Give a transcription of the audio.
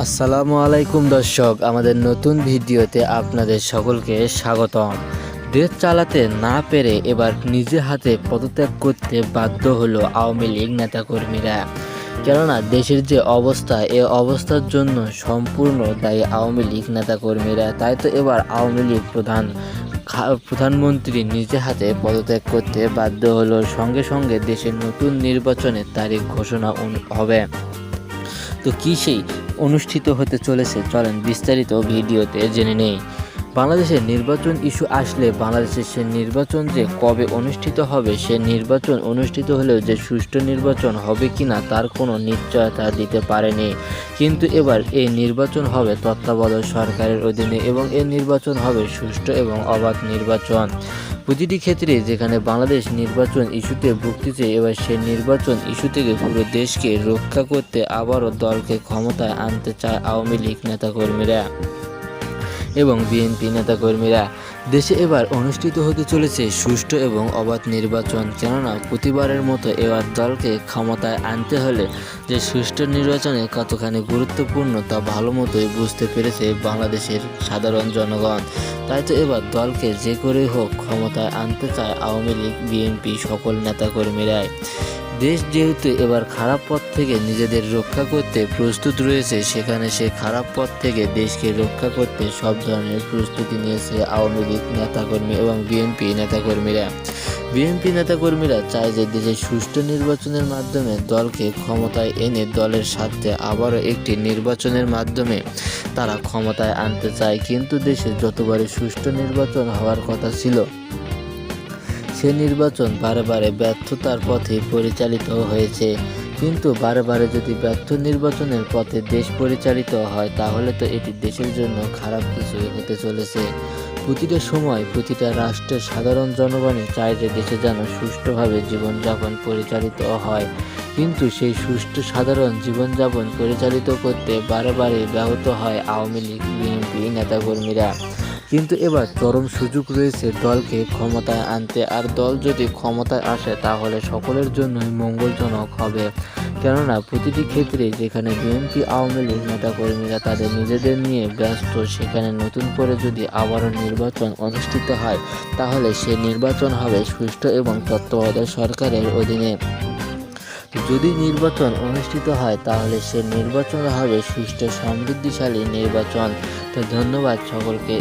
আসসালামু আলাইকুম দর্শক, আমাদের নতুন ভিডিওতে আপনাদের সকলকে স্বাগতম। দেশ চালাতে না পেরে এবার নিজে হাতে পদত্যাগ করতে বাধ্য হলো আওয়ামী লীগ নেতাকর্মীরা। কেননা দেশের যে অবস্থা, এ অবস্থার জন্য সম্পূর্ণ দায়ী আওয়ামী লীগ নেতাকর্মীরা। তাই তো এবার আওয়ামী লীগ প্রধান প্রধানমন্ত্রী নিজে হাতে পদত্যাগ করতে বাধ্য হলো। সঙ্গে সঙ্গে দেশের নতুন নির্বাচনের তারিখ ঘোষণা হবে। তো কী সেই অনুষ্ঠিত হতে চলেছে। চলেন বিস্তারিত ভিডিওতে জেনে নেই। বাংলাদেশের নির্বাচন ইস্যু আসলে বাংলাদেশের সে নির্বাচন যে কবে অনুষ্ঠিত হবে, সে নির্বাচন অনুষ্ঠিত হলেও যে সুষ্ঠু নির্বাচন হবে কিনা তার কোনো নিশ্চয়তা দিতে পারেনি। কিন্তু এবার এই নির্বাচন হবে তত্ত্বাবধায়ক সরকারের অধীনে এবং এই নির্বাচন হবে সুষ্ঠু এবং অবাধ নির্বাচন। প্রতিটি ক্ষেত্রে যেখানে বাংলাদেশ নির্বাচন ইস্যুতে ভুগতেছে, এবার সে নির্বাচন ইস্যু থেকে পুরো দেশকে রক্ষা করতে আবারও দলকে ক্ষমতায় আনতে চায় আওয়ামী লীগ নেতাকর্মীরা এবং বিএনপি নেতাকর্মীরা। দেশে এবার অনুষ্ঠিত হতে চলেছে সুষ্ঠু এবং অবাধ নির্বাচন। কেননা প্রতিবারের মতো এবার দলকে ক্ষমতায় আনতে হলে যে সুষ্ঠু নির্বাচনে কতখানি গুরুত্বপূর্ণ তা ভালো মতোই বুঝতে পেরেছে বাংলাদেশের সাধারণ জনগণ। তাই তো এবার দলকে যে করেই হোক ক্ষমতায় আনতে চায় আওয়ামী লীগ, বিএনপি, সকল নেতাকর্মীরাই। দেশ যেহেতু এবার খারাপ পথ থেকে নিজেদের রক্ষা করতে প্রস্তুত রয়েছে, সেখানে সে খারাপ পথ থেকে দেশকে রক্ষা করতে সব ধরনের প্রস্তুতি নিয়েছে আওয়ামী লীগ নেতাকর্মী এবং বিএনপি নেতাকর্মীরা। বিএনপি নেতাকর্মীরা চায় যে দেশে সুষ্ঠু নির্বাচনের মাধ্যমে দলকে ক্ষমতায় এনে দলের স্বার্থে আবারও একটি নির্বাচনের মাধ্যমে তারা ক্ষমতায় আনতে চায়। কিন্তু দেশে যতবারই সুষ্ঠু নির্বাচন হওয়ার কথা ছিল, সে নির্বাচন বারে বারে ব্যর্থতার পথে পরিচালিত হয়েছে। কিন্তু বারে বারে যদি ব্যর্থ নির্বাচনের পথে দেশ পরিচালিত হয়, তাহলে তো এটি দেশের জন্য খারাপ কিছুই হতে চলেছে। প্রতিটা সময় প্রতিটা রাষ্ট্রের সাধারণ জনগণের চায় যে দেশে যেন সুষ্ঠুভাবে জীবনযাপন পরিচালিত হয়। কিন্তু সেই সুষ্ঠু সাধারণ জীবনযাপন পরিচালিত করতে বারে বারে ব্যাহত হয় আওয়ামী লীগ, বিএনপি নেতাকর্মীরা। কিন্তু এবার চরম সুযোগ রয়েছে দলকে ক্ষমতায় আনতে। আর দল যদি ক্ষমতায় আসে, তাহলে সকলের জন্যই মঙ্গলজনক হবে। কেননা, প্রতিটি ক্ষেত্রে যেখানে বিএনপি, আওয়ামী লীগ নেতাকর্মীরা তাদের নিজেদের নিয়ে ব্যস্ত, সেখানে নতুন করে যদি আবারও নির্বাচন অনুষ্ঠিত হয়, তাহলে সে নির্বাচন হবে সুষ্ঠু এবং তত্ত্বাবধায়ক সরকারের অধীনে। যদি নির্বাচন অনুষ্ঠিত হয়, তাহলে সে নির্বাচন হবে সুষ্ঠু, সমৃদ্ধিশালী নির্বাচন। তো ধন্যবাদ সকলকে।